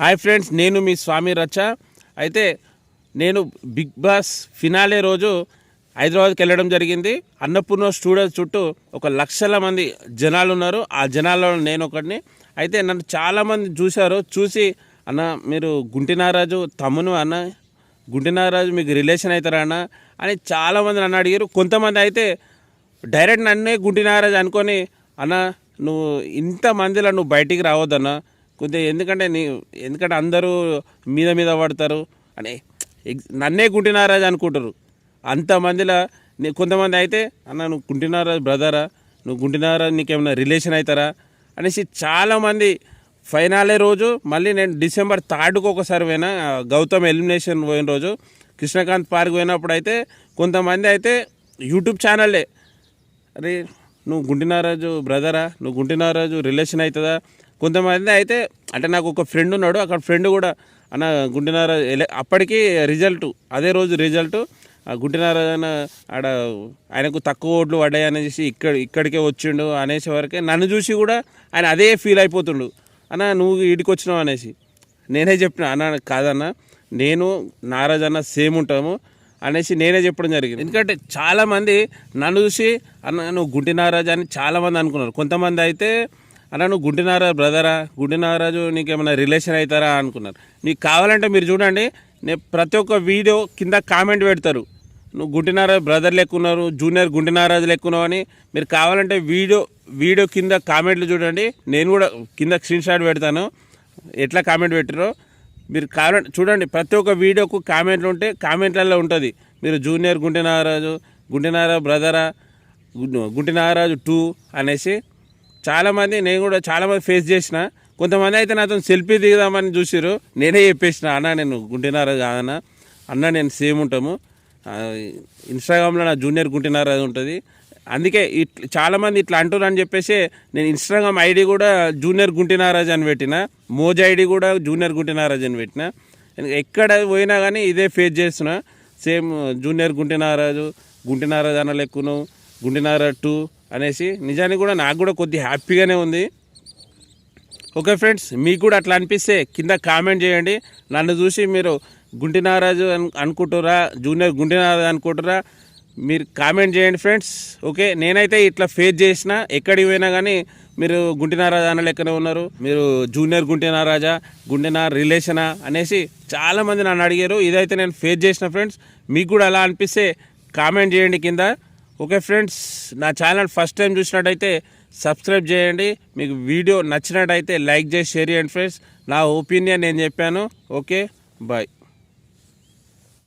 Hi friends నేను మీ స్వామి రచ్చ అయితే నేను బిగ్ బాస్ ఫినాలే రోజు హైదరాబాద్కి వెళ్ళడం జరిగింది. అన్నపూర్ణ స్టూడియోస్ చుట్టూ ఒక లక్షల మంది జనాలు ఉన్నారు. ఆ జనాల్లో నేను ఒకటిని అయితే నన్ను చాలామంది చూశారు. చూసి అన్న మీరు గుంటి నాగరాజు తమ్మును అన్న? గుంటి నాగరాజు మీకు రిలేషన్ అవుతారా అన్న? అని చాలామంది నన్ను అడిగారు. కొంతమంది అయితే డైరెక్ట్ నన్నే గుంటినారాజు అనుకొని అన్న నువ్వు ఇంతమందిలో నువ్వు బయటికి రావద్దన్నా. కొద్దిగా ఎందుకంటే నీ ఎందుకంటే అందరూ మీద మీద పడతారు. అని ఎగ్- నన్నే గుంటినారాజు అనుకుంటారు. అంతమందిలో నీ కొంతమంది అయితే అన్న నువ్వు గుంటినారాజు బ్రదరా? నువ్వు గుంటినారాజు నీకేమైనా రిలేషన్ అవుతారా అనేసి చాలామంది ఫైనాలే రోజు మళ్ళీ నేను డిసెంబర్ థర్డ్కి ఒకసారి పోయినా గౌతమ్ ఎలిమినేషన్ పోయిన రోజు కృష్ణకాంత్ పార్క్ పోయినప్పుడు అయితే కొంతమంది అయితే యూట్యూబ్ ఛానల్లే. అరే నువ్వు గుంటినారాజు బ్రదరా? నువ్వు గుంటినారాజు రిలేషన్ అవుతుందా కొంతమంది అయితే అంటే నాకు ఒక ఫ్రెండ్ ఉన్నాడు అక్కడ ఫ్రెండ్ కూడా అన్న గుంటినార అప్పటికి రిజల్ట్ అదే రోజు రిజల్ట్ ఆ ఆడ ఆయనకు తక్కువ ఓట్లు పడ్డాయి అనేసి ఇక్కడ ఇక్కడికే వచ్చిండు అనేసి వరకే నన్ను చూసి కూడా ఆయన అదే ఫీల్ అయిపోతుండు. అన్న నువ్వు ఈడికి వచ్చినావు అనేసి. నేనే చెప్పిన అన్న కాదన్న నేను నారాజ్ అన్న సేమ్ ఉంటాము అనేసి నేనే చెప్పడం జరిగింది. ఎందుకంటే చాలామంది నన్ను చూసి అన్న నువ్వు గుంటి నారాజు అని చాలామంది అనుకున్నారు. కొంతమంది అయితే అన్న నువ్వు గుంటి బ్రదరా గుంటి నీకు నీకేమైనా రిలేషన్ అవుతారా అనుకున్నారు. నీకు కావాలంటే మీరు చూడండి నేను ప్రతి ఒక్క వీడియో కింద కామెంట్ పెడతారు. నువ్వు గుంటినారాజు బ్రదర్ లెక్కున్నారు జూనియర్ గుంటినారాజు లెక్కున్నావు అని. మీరు కావాలంటే వీడియో వీడియో కింద కామెంట్లు చూడండి. నేను కూడా కింద స్క్రీన్ షాట్ పెడతాను. ఎట్లా కామెంట్ పెట్టారో. మీరు కామెంట్ చూడండి ప్రతి ఒక్క వీడియోకు కామెంట్లు ఉంటే కామెంట్లలో ఉంటుంది. మీరు జూనియర్ గుంటి నాగరాజు గుంటి నాగరాజు బ్రదరా గు- గుంటి నాగరాజు టూ అనేసి చాలామంది నేను కూడా చాలామంది ఫేస్ చేసిన. కొంతమంది అయితే నాతో సెల్ఫీ దిగుదామని చూసిరు నేనే చెప్పేసిన అన్న నేను గుంటినారా కాదన్న? అన్న నేను సేమ్ ఉంటాము. ఇన్స్టాగ్రామ్లో నా జూనియర్ గుంటినారా ఉంటుంది. అందుకే ఇట్లా చాలామంది ఇట్లా అంటారు అని చెప్పేసి నేను ఇన్స్టాగ్రామ్ ఐడి కూడా జూనియర్ గుంటినారాజ్ అని పెట్టిన. మోజ్ ఐడి కూడా జూనియర్ గుంటినారాజ్ అని పెట్టిన. ఎక్కడ పోయినా కానీ ఇదే ఫేస్ చేస్తున్నా. సేమ్ జూనియర్ గుంటి గుంటినారాజ్ అన్న లెక్కును గుంటినారా టూ అనేసి నిజానికి కూడా నాకు కూడా కొద్ది హ్యాపీగానే ఉంది. ఓకే ఫ్రెండ్స్ మీకు కూడా అట్లా అనిపిస్తే కింద కామెంట్ చేయండి. నన్ను చూసి మీరు గుంటి నాగరాజు అను అనుకుంటారా జూనియర్ గుంటి నాగరాజు అనుకుంటారా మీరు కామెంట్ చేయండి ఫ్రెండ్స్. ఓకే నేనైతే ఇట్లా ఫేస్ చేసిన ఎక్కడికి పోయినా కానీ మీరు గుంటి నారాజా అన్న లెక్కనే ఉన్నారు. మీరు జూనియర్ గుంటి నారాజా గుండెనా రిలేషనా అనేసి చాలామంది నన్ను అడిగారు. ఇదైతే నేను ఫేస్ చేసిన ఫ్రెండ్స్ మీకు కూడా అలా అనిపిస్తే కామెంట్ చేయండి కింద. ఓకే ఫ్రెండ్స్ నా ఛానల్ ఫస్ట్ టైం చూసినట్టయితే సబ్స్క్రైబ్ చేయండి. మీకు వీడియో నచ్చినట్టయితే లైక్ చేసి షేర్ చేయండి ఫ్రెండ్స్. నా ఒపీనియన్ నేను చెప్పాను. Okay bye.